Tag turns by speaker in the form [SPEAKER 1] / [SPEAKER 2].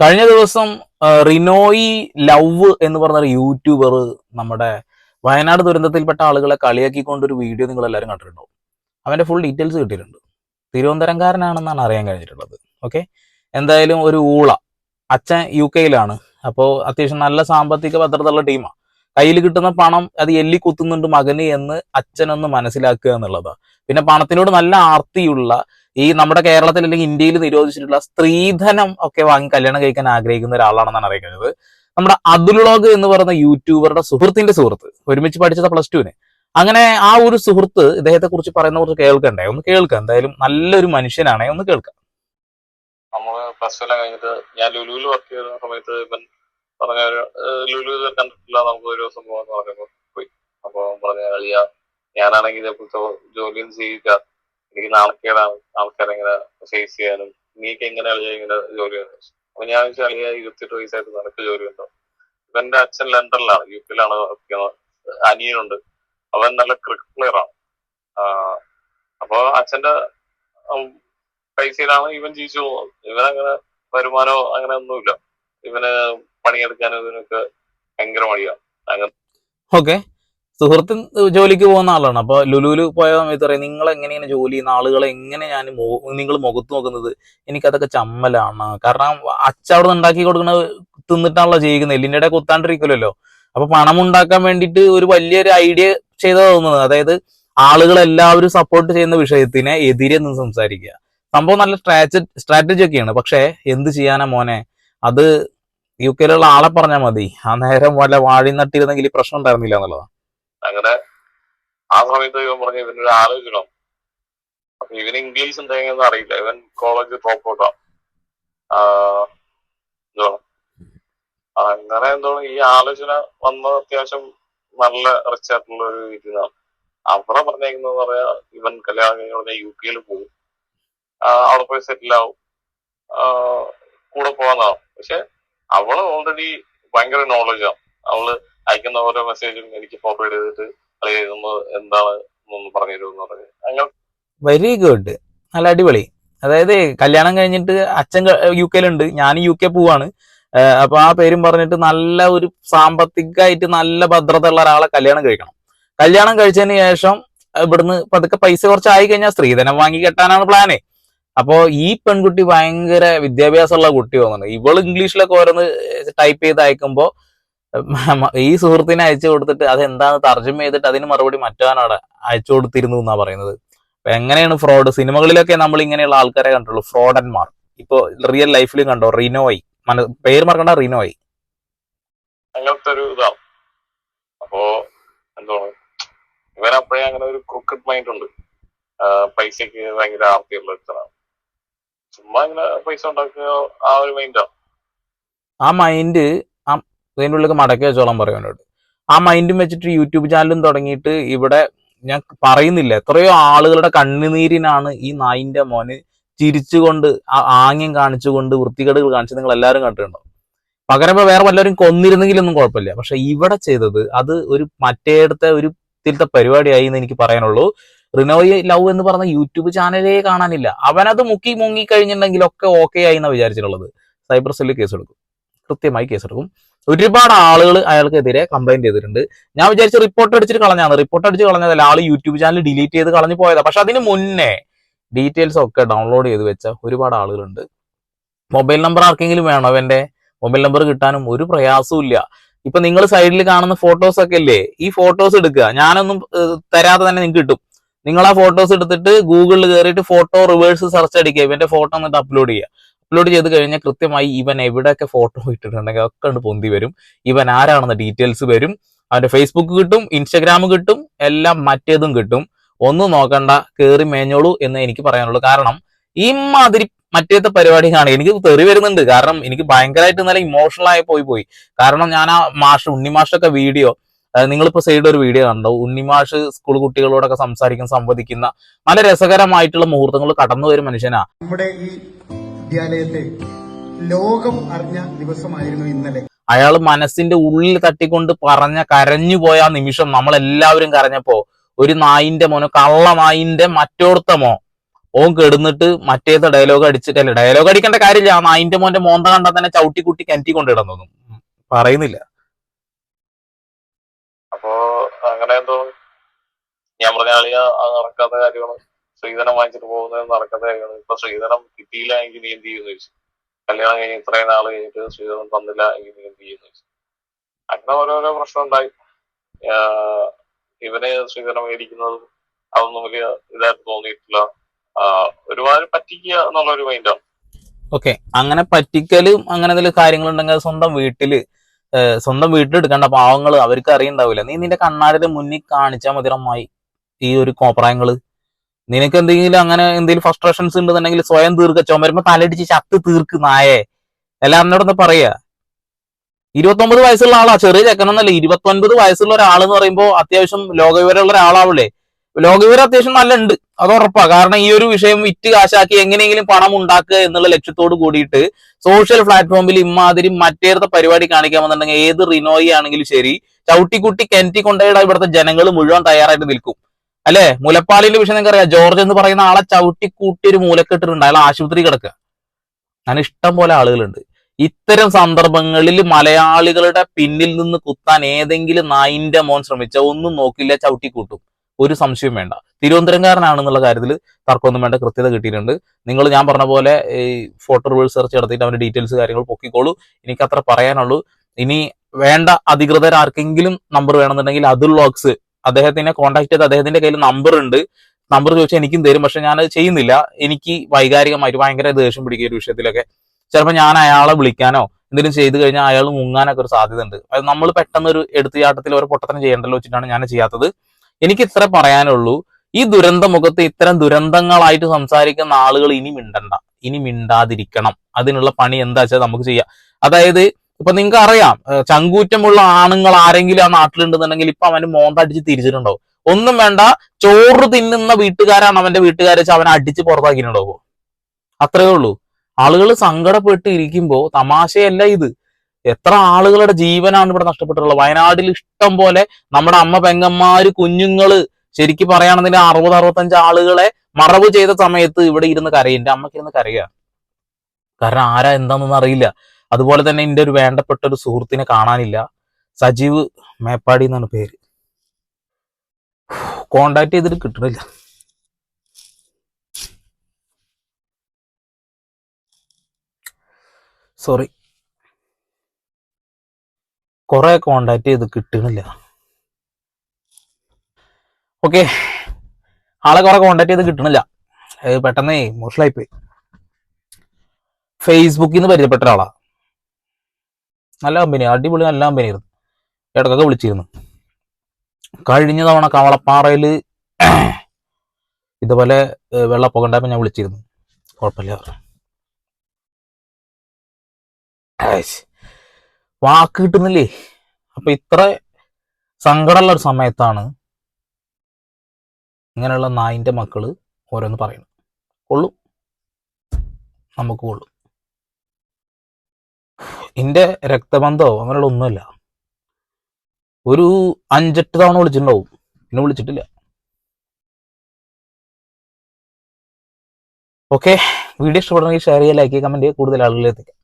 [SPEAKER 1] കഴിഞ്ഞ ദിവസം റിനോയി ലവ് എന്ന് പറഞ്ഞ ഒരു യൂട്യൂബർ നമ്മുടെ വയനാട് ദുരന്തത്തിൽപ്പെട്ട ആളുകളെ കളിയാക്കിക്കൊണ്ട് ഒരു വീഡിയോ നിങ്ങൾ എല്ലാവരും കണ്ടിട്ടുണ്ടാവും. അവന്റെ ഫുൾ ഡീറ്റെയിൽസ് കിട്ടിയിട്ടുണ്ട്. തിരുവനന്തപുരംകാരനാണെന്നാണ് അറിയാൻ കഴിഞ്ഞിട്ടുള്ളത്. ഓക്കെ എന്തായാലും ഒരു ഊള. അച്ഛൻ യു കെയിലാണ്. അപ്പോൾ അത്യാവശ്യം നല്ല സാമ്പത്തിക ഭദ്രതയുള്ള ടീമാണ് കയ്യിൽ കിട്ടുന്ന പണം അത് എല്ലി കുത്തുന്നുണ്ട് മകന് എന്ന് അച്ഛനൊന്ന് മനസ്സിലാക്കുക എന്നുള്ളതാണ് പിന്നെ പണത്തിനോട് നല്ല ആർത്തിയുള്ള ഈ നമ്മുടെ കേരളത്തിൽ അല്ലെങ്കിൽ ഇന്ത്യയിൽ നിരോധിച്ചിട്ടുള്ള സ്ത്രീധനം ഒക്കെ വാങ്ങി കല്യാണം കഴിക്കാൻ ആഗ്രഹിക്കുന്ന ഒരാളാണെന്നാണ് അറിയിക്കുന്നത്. നമ്മുടെ അതുലോഗ് എന്ന് പറയുന്ന യൂട്യൂബറുടെ സുഹൃത്തിന്റെ സുഹൃത്ത് ഒരുമിച്ച് പഠിച്ചത് പ്ലസ് ടുവിന് അങ്ങനെ ആ ഒരു സുഹൃത്ത് ഇദ്ദേഹത്തെ കുറിച്ച് പറയുന്ന കുറച്ച് കേൾക്കണ്ടേ? ഒന്ന് കേൾക്കാം എന്തായാലും നല്ലൊരു മനുഷ്യനാണേ ഒന്ന് കേൾക്കാം.
[SPEAKER 2] നമ്മൾ പ്ലസ് ടു കഴിഞ്ഞിട്ട് ഞാൻ ലുലുവിൽ വർക്ക് ചെയ്യുന്ന സമയത്ത് ഇവൻ പറഞ്ഞ ഒരു ലുലു കണ്ടിട്ടില്ല നമുക്ക് ഒരു ദിവസം പോകാന്ന് പറഞ്ഞപ്പോ പോയി. അപ്പൊ പറഞ്ഞ കളിയ ഞാനാണെങ്കിൽ ജോലിയും ചെയ്യില്ല. എനിക്ക് നാണക്കേടാണ് ആൾക്കാരെ ഇങ്ങനെ ഫേസ് ചെയ്യാനും നീക്ക് എങ്ങനെ കളിയാ ഇങ്ങനെ ജോലി ചെയ്യുന്നത്? ചോദിച്ചു. അപ്പൊ ഞാൻ വെച്ചാൽ കളിയ ഇരുപത്തെട്ട് വയസ്സായിട്ട് നിനക്ക് ഉണ്ടോ? എന്റെ അച്ഛൻ ലണ്ടനിലാണ് യു കെയിലാണ് അനിയനുണ്ട്. അവൻ നല്ല ക്രിക്കറ്റ് പ്ലെയർ ആണ്. അപ്പൊ അച്ഛന്റെ പൈസയിലാണ് ഇവൻ ജീവിച്ചു പോകുന്നത്. ഇവനങ്ങനെ വരുമാനോ അങ്ങനെ ഒന്നുമില്ല. ഇവന് പണിയെടുക്കാനും ഇതിനൊക്കെ ഭയങ്കര മടിയാണ് അങ്ങനെ
[SPEAKER 1] ഓക്കെ സുഹൃത്ത് ജോലിക്ക് പോകുന്ന ആളാണ്. അപ്പൊ ലുലുലു പോയ സമയത്ത് പറയും നിങ്ങൾ എങ്ങനെയാണ് ജോലി ചെയ്യുന്ന ആളുകളെ എങ്ങനെ ഞാൻ നിങ്ങൾ മുഖത്ത് നോക്കുന്നത്? എനിക്കതൊക്കെ ചമ്മലാണ്. കാരണം അച്ചവിടെ ഉണ്ടാക്കി കൊടുക്കുന്ന തിന്നിട്ടാണല്ലോ ചെയ്യുന്നത് എല്ലിന്റെ ഇടയിൽ കുത്താണ്ടിരിക്കുമല്ലോ അപ്പൊ പണം ഉണ്ടാക്കാൻ വേണ്ടിയിട്ട് ഒരു വലിയൊരു ഐഡിയ ചെയ്താ തോന്നുന്നത്. അതായത് ആളുകൾ എല്ലാവരും സപ്പോർട്ട് ചെയ്യുന്ന വിഷയത്തിനെ എതിരെ നിന്ന് സംസാരിക്കുക. സംഭവം നല്ല സ്ട്രാറ്റജി ഒക്കെയാണ്. പക്ഷേ എന്ത് ചെയ്യാനാ മോനെ? അത് യു കെയിലുള്ള ആളെ പറഞ്ഞാൽ മതി. ആ നേരം വല്ല വാഴി നട്ടിരുന്നെങ്കിൽ ഈ പ്രശ്നം ഉണ്ടായിരുന്നില്ല എന്നുള്ളതാണ്
[SPEAKER 2] അങ്ങനെ ആ സമയത്ത് ഇവൻ പറഞ്ഞു ഇവനൊരു ആലോചിക്കണം. അപ്പൊ ഇവന് ഇംഗ്ലീഷ് എന്തെങ്കിലും അറിയില്ല. ഇവൻ കോളേജ് ഡ്രോപ്പ് ഔട്ടാ അങ്ങനെ എന്തോ ഈ ആലോചന വന്ന അത്യാവശ്യം നല്ല റിച്ച് ആയിട്ടുള്ള ഒരു ഇതിനാണ് അവിടെ പറഞ്ഞേക്കുന്നത് പറയാ ഇവൻ കല്യാണം കഴിഞ്ഞ യു കെയിൽ പോകും അവിടെ പോയി സെറ്റിൽ ആവും. കൂടെ പോകാന്നാവും പക്ഷെ അവൾ ഓൾറെഡി ഭയങ്കര നോളജാണ് അവൾ അയക്കുന്ന ഓരോ മെസ്സേജും എനിക്ക് ഫോർവേഡ് ചെയ്തിട്ട് അല്ലെങ്കിൽ ഇതൊന്ന് എന്താണ് എന്നൊന്ന് പറഞ്ഞു തരുമെന്ന് പറഞ്ഞു.
[SPEAKER 1] വെരി ഗുഡ് നല്ല അടിപൊളി. അതായത് കല്യാണം കഴിഞ്ഞിട്ട് അച്ഛൻ യു കെയിലുണ്ട് ഞാൻ യു കെ പോവാണ്. അപ്പൊ ആ പേരും പറഞ്ഞിട്ട് നല്ല ഒരു സാമ്പത്തികമായിട്ട് നല്ല ഭദ്രത ഉള്ള ഒരാളെ കല്യാണം കഴിക്കണം. കല്യാണം കഴിച്ചതിന് ശേഷം ഇവിടുന്ന് പതുക്കെ പൈസ കുറച്ച് ആയി കഴിഞ്ഞാൽ സ്ത്രീധനം വാങ്ങി കെട്ടാനാണ് പ്ലാന് അപ്പോ ഈ പെൺകുട്ടി ഭയങ്കര വിദ്യാഭ്യാസമുള്ള കുട്ടി തോന്നുന്നുണ്ട്. ഇവൾ ഇംഗ്ലീഷിലൊക്കെ ഓരോന്ന് ടൈപ്പ് ചെയ്ത് അയക്കുമ്പോ ഈ സുഹൃത്തിനെ അയച്ചു കൊടുത്തിട്ട് അത് എന്താന്ന് തർജമ ചെയ്തിട്ട് അതിന് മറുപടി മറ്റവനാണ് അയച്ചു കൊടുത്തിരുന്നു എന്നാ പറയുന്നത്? അപ്പൊ എങ്ങനെയാണ് ഫ്രോഡ് സിനിമകളിലൊക്കെ നമ്മൾ ഇങ്ങനെയുള്ള ആൾക്കാരെ കണ്ടുള്ളൂ ഫ്രോഡന്മാർ ഇപ്പൊ റിയൽ ലൈഫിലും കണ്ടോ? റിനോയ്. മന പേര് മറക്കണ്ട റിനോയ്.
[SPEAKER 2] അങ്ങനത്തെ ഒരു ഇതാ. അപ്പോ എന്താണ് ഇവൻ അപ്പോഴേ അങ്ങനെ ഒരു ക്രിക്കറ്റ് മൈൻഡ് ഉണ്ട്. ആ, പൈസക്ക് ഭയങ്കര ആർത്തിയുള്ള ഒരുത്തനാണ് ചുമ്മാ ഇങ്ങനെ പൈസ ഉണ്ടാക്കുക ആ ഒരു മൈൻഡാണ്
[SPEAKER 1] ആ. മൈൻഡ് ഇതിന്റെ ഉള്ളിൽ മടക്കി വെച്ചോളാൻ പറയുന്നുണ്ട് ആ മൈൻഡും വെച്ചിട്ട് യൂട്യൂബ് ചാനലും തുടങ്ങിയിട്ട് ഇവിടെ ഞാൻ പറയുന്നില്ല. എത്രയോ ആളുകളുടെ കണ്ണുനീരിനാണ് ഈ നായിന്റെ മോന് ചിരിച്ചുകൊണ്ട് ആ ആംഗ്യം കാണിച്ചുകൊണ്ട് വൃത്തികേടുകൾ കാണിച്ച് നിങ്ങൾ എല്ലാവരും കണ്ടിട്ടുണ്ടോ? പകരം ഇപ്പൊ വേറെ വല്ലവരും കൊന്നിരുന്നെങ്കിലൊന്നും കുഴപ്പമില്ല. പക്ഷെ ഇവിടെ ചെയ്തത് അത് ഒരു മറ്റേടത്തെ ഒരു ഇതിലത്തെ പരിപാടിയായി എന്ന് എനിക്ക് പറയാനുള്ളൂ. റിനോയ് ലവ് എന്ന് പറഞ്ഞ യൂട്യൂബ് ചാനലേ കാണാനില്ല. അവനത് മുക്കി മുങ്ങി കഴിഞ്ഞിട്ടുണ്ടെങ്കിലൊക്കെ ഓക്കെ ആയി എന്നാണ് വിചാരിച്ചിട്ടുള്ളത്. സൈബർ സെല്ലിൽ കേസെടുക്കും കൃത്യമായി കേസെടുക്കും ഒരുപാട് ആളുകൾ അയാൾക്കെതിരെ കംപ്ലൈന്റ് ചെയ്തിട്ടുണ്ട്. ഞാൻ വിചാരിച്ച റിപ്പോർട്ട് അടിച്ചിട്ട് കളഞ്ഞാണ് റിപ്പോർട്ട് അടിച്ച് കളഞ്ഞതല്ല. ആൾ യൂട്യൂബ് ചാനൽ ഡിലീറ്റ് ചെയ്ത് കളഞ്ഞു പോയതാ. പക്ഷെ അതിന് മുന്നേ ഡീറ്റെയിൽസ് ഒക്കെ ഡൗൺലോഡ് ചെയ്ത് വെച്ച ഒരുപാട് ആളുകളുണ്ട്. മൊബൈൽ നമ്പർ ആർക്കെങ്കിലും വേണോ അവന്റെ മൊബൈൽ നമ്പർ കിട്ടാനും ഒരു പ്രയാസവും ഇല്ല. ഇപ്പൊ നിങ്ങൾ സൈഡിൽ കാണുന്ന ഫോട്ടോസ് ഒക്കെ അല്ലേ ഈ ഫോട്ടോസ് എടുക്കുക. ഞാനൊന്നും തരാതെ തന്നെ നിങ്ങൾക്ക് കിട്ടും. നിങ്ങൾ ആ ഫോട്ടോസ് എടുത്തിട്ട് ഗൂഗിളിൽ കയറിയിട്ട് ഫോട്ടോ റിവേഴ്സ് സെർച്ച് അടിക്കുക. ഇവന്റെ ഫോട്ടോ എന്നിട്ട് അപ്ലോഡ് ചെയ്യുക. അപ്ലോഡ് ചെയ്ത് കഴിഞ്ഞാൽ കൃത്യമായി ഇവൻ എവിടെയൊക്കെ ഫോട്ടോ ഇട്ടിട്ടുണ്ടെങ്കിൽ ഒക്കെ കണ്ട് പൊന്തി വരും. ഇവൻ ആരാണെന്ന ഡീറ്റെയിൽസ് വരും. അവന്റെ ഫേസ്ബുക്ക് കിട്ടും ഇൻസ്റ്റാഗ്രാം കിട്ടും എല്ലാം മറ്റേതും കിട്ടും. ഒന്നും നോക്കണ്ട കേറി മേഞ്ഞോളൂ എന്ന് എനിക്ക് പറയാനുള്ളൂ. കാരണം ഇമാതിരി മറ്റേത്തെ പരിപാടി കാണുക. എനിക്ക് തെറി വരുന്നുണ്ട്. കാരണം എനിക്ക് ഭയങ്കരമായിട്ട് ഇന്നലെ ഇമോഷണൽ ആയി പോയി പോയി. കാരണം ഞാൻ ആ മാഷ് ഉണ്ണി മാഷൊക്കെ വീഡിയോ നിങ്ങളിപ്പോ സൈഡ് ഒരു വീഡിയോ കണ്ടോ? ഉണ്ണിമാഷ് സ്കൂൾ കുട്ടികളോടൊക്കെ സംസാരിക്കുന്ന സംവദിക്കുന്ന നല്ല രസകരമായിട്ടുള്ള മുഹൂർത്തങ്ങൾ കടന്നു വരും മനുഷ്യനാ.
[SPEAKER 3] നമ്മുടെ ഈ വിദ്യാലയത്തെ ലോകം അറിഞ്ഞ ദിവസമായിരുന്നു ഇന്നലെ.
[SPEAKER 1] അയാൾ മനസ്സിന്റെ ഉള്ളിൽ തട്ടിക്കൊണ്ട് പറഞ്ഞ കരഞ്ഞു പോയ ആ നിമിഷം നമ്മളെല്ലാവരും കരഞ്ഞപ്പോ ഒരു നായിന്റെ മോനോ കള്ള നായിന്റെ മറ്റോർത്തമോ ഓൻ കെടുന്നിട്ട് മറ്റേത് ഡയലോഗ് അടിച്ചിട്ടല്ലേ ഡയലോഗ് അടിക്കേണ്ട കാര്യമില്ല. ആ നായിന്റെ മോന്റെ മോന്ത കണ്ടാൽ തന്നെ ചവിട്ടി കുട്ടി കിണറ്റി കൊണ്ടിടാൻ പറയുന്നില്ല.
[SPEAKER 2] അപ്പോ അങ്ങനെ എന്തോ ഞാൻ പറഞ്ഞ ആളിയ നടക്കാത്ത കാര്യമാണ്. ശ്രീധനം വാങ്ങിച്ചിട്ട് പോകുന്നത് നടക്കാത്ത കാര്യമാണ്. ഇപ്പൊ ശ്രീധനം കിട്ടിയില്ല എങ്കിൽ നീ എന്ത് ചെയ്യുന്നു ചോദിച്ചു. കല്യാണം കഴിഞ്ഞ് ഇത്രയും നാൾ കഴിഞ്ഞിട്ട് ശ്രീധനം തന്നില്ല എങ്കിൽ നീ എന്ത് ചെയ്യുന്നു ചോദിച്ചു. അങ്ങനെ ഓരോരോ പ്രശ്നം ഉണ്ടായി. ഇവനെ ശ്രീധരം മേടിക്കുന്നതും അതൊന്നും വലിയ ഇതായിട്ട് തോന്നിയിട്ടില്ല. ഒരുപാട് പറ്റിക്കുക എന്നുള്ള ഒരു മൈൻഡാണ്
[SPEAKER 1] ഓക്കെ അങ്ങനെ പറ്റിക്കലും അങ്ങനെ എന്തെങ്കിലും കാര്യങ്ങളുണ്ടെങ്കിൽ സ്വന്തം വീട്ടിൽ സ്വന്തം വീട്ടിലെടുക്കേണ്ട പാവങ്ങൾ അവർക്ക് അറിയണ്ടാവില്ല. നീ നിന്റെ കണ്ണാടിന്റെ മുന്നിൽ കാണിച്ചാൽ മതിരമായി ഈ ഒരു കോപ്രായങ്ങൾ. നിനക്ക് എന്തെങ്കിലും അങ്ങനെ എന്തെങ്കിലും ഫ്രസ്ട്രേഷൻസ് ഉണ്ടെന്നുണ്ടെങ്കിൽ സ്വയം തീർക്ക. ചുമരുമ്പോ തലടിച്ച് ചത്ത് തീർക്ക് നായേ. എല്ലാം എന്നോടൊന്ന് പറയാ. ഇരുപത്തൊമ്പത് വയസ്സുള്ള ആളാ. ചെറിയ ചെക്കനൊന്നല്ല. ഇരുപത്തൊൻപത് വയസ്സുള്ള ഒരാൾ എന്ന് പറയുമ്പോൾ അത്യാവശ്യം ലോകവിവരമുള്ള ഒരാളാവില്ലേ ലോകവിവരം അത്യാവശ്യം നല്ല ഉണ്ട് അത് ഉറപ്പാ. കാരണം ഈ ഒരു വിഷയം വിറ്റ് കാശാക്കി എങ്ങനെയെങ്കിലും പണം ഉണ്ടാക്കുക എന്നുള്ള ലക്ഷ്യത്തോട് കൂടിയിട്ട് സോഷ്യൽ പ്ലാറ്റ്ഫോമിൽ ഇമാതിരി മറ്റേടത്തെ പരിപാടി കാണിക്കാമെന്നുണ്ടെങ്കിൽ ഏത് റിനോയി ആണെങ്കിലും ശരി ചവിട്ടിക്കുട്ടി കെന്റി കൊണ്ടയുടെ ഇവിടുത്തെ ജനങ്ങൾ മുഴുവൻ തയ്യാറായിട്ട് നിൽക്കും. അല്ലെ? മുലപ്പാലിന്റെ വിഷയം നിങ്ങൾക്ക് അറിയാം ജോർജ് എന്ന് പറയുന്ന ആളെ ചവിട്ടിക്കൂട്ടി ഒരു മൂലക്കെട്ടിട്ടുണ്ട്. അയാൾ ആശുപത്രി കിടക്കുക. അങ്ങനെ ഇഷ്ടം പോലെ ആളുകളുണ്ട്. ഇത്തരം സന്ദർഭങ്ങളിൽ മലയാളികളുടെ പിന്നിൽ നിന്ന് കുത്താൻ ഏതെങ്കിലും നായിന്റെ മോൻ ശ്രമിച്ച ഒന്നും നോക്കില്ല ചവിട്ടിക്കൂട്ടും ഒരു സംശയവും വേണ്ട. തിരുവനന്തപുരംകാരനാണെന്നുള്ള കാര്യത്തിൽ തർക്കമൊന്നും വേണ്ട. കൃത്യത കിട്ടിയിട്ടുണ്ട്. നിങ്ങൾ ഞാൻ പറഞ്ഞ പോലെ ഈ ഫോട്ടോ റിവേഴ്സ് സെർച്ച് നടത്തിയിട്ട് അവന്റെ ഡീറ്റെയിൽസ് കാര്യങ്ങൾ പൊക്കിക്കോളൂ. എനിക്ക് അത്ര പറയാനുള്ളൂ. ഇനി വേണ്ട അധികൃതർ ആർക്കെങ്കിലും നമ്പർ വേണമെന്നുണ്ടെങ്കിൽ അതുൾ വ്ളോഗ്സ് അദ്ദേഹത്തിനെ കോൺടാക്ട് ചെയ്ത് അദ്ദേഹത്തിന്റെ കയ്യിൽ നമ്പർ ഉണ്ട്. നമ്പർ ചോദിച്ചാൽ എനിക്കും തരും പക്ഷെ ഞാൻ അത് ചെയ്യുന്നില്ല. എനിക്ക് വൈകാരികമായിട്ട് ഭയങ്കര ദേഷ്യം പിടിക്കുക ഒരു വിഷയത്തിലൊക്കെ. ചിലപ്പോൾ ഞാൻ അയാളെ വിളിക്കാനോ എന്തെങ്കിലും ചെയ്തു കഴിഞ്ഞാൽ അയാൾ മുങ്ങാനൊക്കെ ഒരു സാധ്യത ഉണ്ട് അത് നമ്മൾ പെട്ടെന്ന് ഒരു എടുത്തുചാട്ടത്തിൽ ഒരു പൊട്ടത്തനം ചെയ്യേണ്ടല്ലോ വെച്ചിട്ടാണ് ഞാൻ ചെയ്യാത്തത്. എനിക്ക് ഇത്ര പറയാനുള്ളൂ. ഈ ദുരന്ത മുഖത്ത് ഇത്തരം ദുരന്തങ്ങളായിട്ട് സംസാരിക്കുന്ന ആളുകൾ ഇനി മിണ്ടണ്ട. ഇനി മിണ്ടാതിരിക്കണം. അതിനുള്ള പണി എന്താ വെച്ചാൽ നമുക്ക് ചെയ്യാം. അതായത് ഇപ്പൊ നിങ്ങൾക്ക് അറിയാം ചങ്കൂറ്റമുള്ള ആണുങ്ങൾ ആരെങ്കിലും ആ നാട്ടിലുണ്ടെന്നുണ്ടെങ്കിൽ ഇപ്പൊ അവന് മോന്തടിച്ച് തിരിച്ചിട്ടുണ്ടാവും. ഒന്നും വേണ്ട ചോറ് തിന്നുന്ന വീട്ടുകാരാണ് അവന്റെ വീട്ടുകാരെ വെച്ച് അവനെ അടിച്ച് പുറത്താക്കിയിട്ടുണ്ടാവും അത്രയേ ഉള്ളൂ. ആളുകൾ സങ്കടപ്പെട്ട് ഇരിക്കുമ്പോ തമാശയല്ല ഇത്. എത്ര ആളുകളുടെ ജീവനാണ് ഇവിടെ നഷ്ടപ്പെട്ടിട്ടുള്ളത്. വയനാട്ടിൽ ഇഷ്ടം പോലെ നമ്മുടെ അമ്മ പെങ്ങന്മാര് കുഞ്ഞുങ്ങൾ ശരിക്കും പറയുകയാണെന്നുണ്ടെങ്കിൽ അറുപത് അറുപത്തഞ്ച് ആളുകളെ മറവ് ചെയ്ത സമയത്ത് ഇവിടെ ഇരുന്ന് കരയും അമ്മയ്ക്ക് ഇരുന്ന് കരയുക. കാരണം ആരാ എന്താണെന്നൊന്നും അറിയില്ല. അതുപോലെ തന്നെ എന്റെ ഒരു വേണ്ടപ്പെട്ട ഒരു സുഹൃത്തിനെ കാണാനില്ല. സജീവ് മേപ്പാടി എന്നാണ് പേര്. കോണ്ടാക്ട് ചെയ്തിട്ട് കിട്ടണില്ല. സോറി കുറെ കോണ്ടാക്ട് ചെയ്ത് കിട്ടണില്ല. ഓക്കെ ആളെ കുറെ കോണ്ടാക്ട് ചെയ്ത് കിട്ടണില്ല. പെട്ടെന്നേ മോഷലായിപ്പോയി പോയി. ഫേസ്ബുക്കിൽ നിന്ന് പരിചയപ്പെട്ട ഒരാളാ. നല്ല കമ്പനി അടിപൊളി നല്ല കമ്പനി ആയിരുന്നു. ഇടക്കൊക്കെ വിളിച്ചിരുന്നു. കഴിഞ്ഞ തവണ കവളപ്പാറയിൽ ഇതുപോലെ വെള്ളപ്പൊക്കം ഉണ്ടായപ്പോൾ ഞാൻ വിളിച്ചിരുന്നു. കുഴപ്പമില്ല. വാക്ക് കിട്ടുന്നില്ലേ? അപ്പൊ ഇത്ര സങ്കടമുള്ള ഒരു സമയത്താണ് ഇങ്ങനെയുള്ള നായിന്റെ മക്കൾ ഓരോന്ന് പറയുന്നത്. കൊള്ളും. നമുക്ക് കൊള്ളും. എന്റെ രക്തബന്ധമോ അങ്ങനെയുള്ള ഒന്നുമല്ല. ഒരു അഞ്ചെട്ട് തവണ വിളിച്ചിട്ടുണ്ടാവും. പിന്നെ വിളിച്ചിട്ടില്ല. ഓക്കെ വീഡിയോ ഇഷ്ടപ്പെടുന്നെങ്കിൽ ഷെയർ ചെയ്യുക ലൈക്ക് ചെയ്യുക കമന്റ് ചെയ്യുക. കൂടുതൽ ആളുകളിലെത്തിക്കുക